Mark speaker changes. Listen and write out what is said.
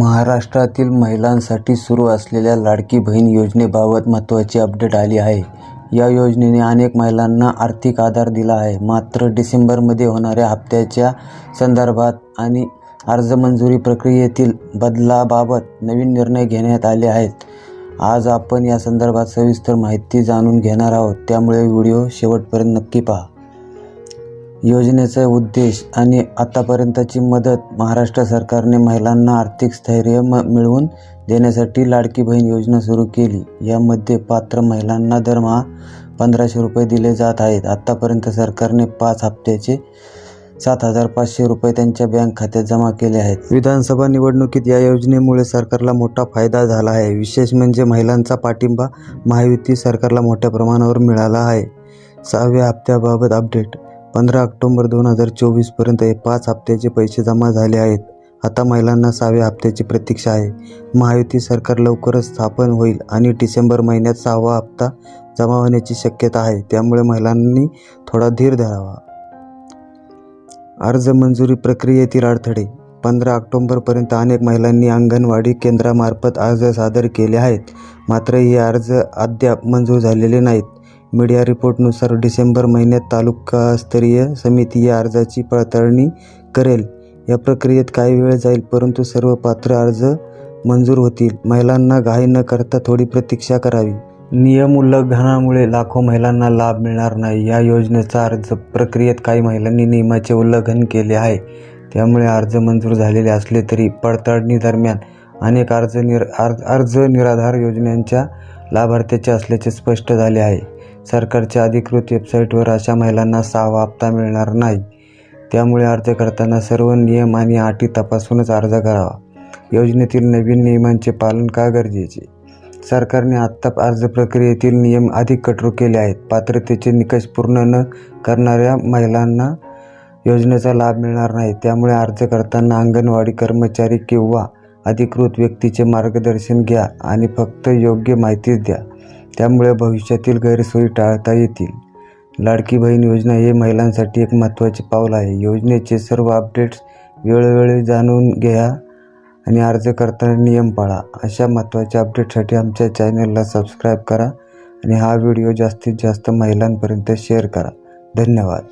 Speaker 1: महाराष्ट्रातील महिलांसाठी सुरू असलेल्या लाडकी बहीण योजनेबाबत महत्त्वाची अपडेट आली आहे. या योजनेने अनेक महिलांना आर्थिक आधार दिला आहे. मात्र डिसेंबरमध्ये होणाऱ्या हप्त्याच्या संदर्भात आणि अर्ज मंजुरी प्रक्रियेतील बदलाबाबत नवीन निर्णय घेण्यात आले आहेत. आज आपण या संदर्भात सविस्तर माहिती जाणून घेणार आहोत, त्यामुळे व्हिडिओ शेवटपर्यंत नक्की पहा. योजनेचा उद्देश आणि आतापर्यंतची मदत महाराष्ट्र सरकारने महिलांना आर्थिक स्थैर्य मिळवून देण्यासाठी लाडकी बहीण योजना सुरू केली. यामध्ये पात्र महिलांना दरमहा पंधराशे रुपये दिले जात आहेत. आतापर्यंत सरकारने पाच हप्त्याचे सात हजार पाचशे रुपये त्यांच्या बँक खात्यात जमा केले आहेत. विधानसभा निवडणुकीत या योजनेमुळे सरकारला मोठा फायदा झाला आहे. विशेष म्हणजे महिलांचा पाठिंबा महायुती सरकारला मोठ्या प्रमाणावर मिळाला आहे. सहाव्या हप्त्याबाबत अपडेट पंधरा ऑक्टोबर दोन हजार चोवीसपर्यंत पाच हप्त्याचे पैसे जमा झाले आहेत. आता महिलांना सहाव्या हप्त्याची प्रतीक्षा आहे. महायुती सरकार लवकरच स्थापन होईल आणि डिसेंबर महिन्यात सहावा हप्ता जमा होण्याची शक्यता आहे. त्यामुळे महिलांनी थोडा धीर धरावा. अर्ज मंजुरी प्रक्रियेतील अडथळे पंधरा ऑक्टोबरपर्यंत अनेक महिलांनी अंगणवाडी केंद्रामार्फत अर्ज सादर केले आहेत. मात्र हे अर्ज अद्याप मंजूर झालेले नाहीत. मीडिया रिपोर्टनुसार डिसेंबर महिन्यात तालुकास्तरीय समिती या अर्जाची पडताळणी करेल. या प्रक्रियेत काही वेळ जाईल, परंतु सर्व पात्र अर्ज मंजूर होतील. महिलांना घाई न करता थोडी प्रतीक्षा करावी. नियम उल्लंघनामुळे लाखो महिलांना लाभ मिळणार नाही या योजनेचा अर्ज प्रक्रियेत काही महिलांनी नियमाचे उल्लंघन केले आहे. त्यामुळे अर्ज मंजूर झालेले असले तरी पडताळणीदरम्यान अनेक अर्ज निर अर्ज निराधार योजनांच्या लाभार्थ्याचे असल्याचे स्पष्ट झाले आहे. सरकारच्या अधिकृत वेबसाईटवर अशा महिलांना सहावा हप्ता मिळणार नाही. त्यामुळे अर्ज करताना सर्व नियम आणि अटी तपासूनच अर्ज करावा. योजनेतील नवीन नियमांचे पालन का गरजेचे? सरकारने आत्ता अर्ज प्रक्रियेतील नियम अधिक कठोर केले आहेत. पात्रतेचे निकष पूर्ण न करणाऱ्या महिलांना योजनेचा लाभ मिळणार नाही. त्यामुळे अर्ज करताना अंगणवाडी कर्मचारी किंवा अधिकृत व्यक्तीचे मार्गदर्शन घ्या आणि फक्त योग्य माहितीच द्या. त्यामुळे भविष्यातील गैरसोयी टाळता येतील. लाडकी बहीण योजना हे महिलांसाठी एक महत्त्वाचे पाऊल आहे. योजनेचे सर्व अपडेट्स वेळोवेळी जाणून घ्या आणि अर्ज करताना नियम पाळा. अशा महत्त्वाच्या अपडेटसाठी आमच्या चॅनलला सबस्क्राईब करा आणि हा व्हिडिओ जास्तीत जास्त महिलांपर्यंत शेअर करा. धन्यवाद.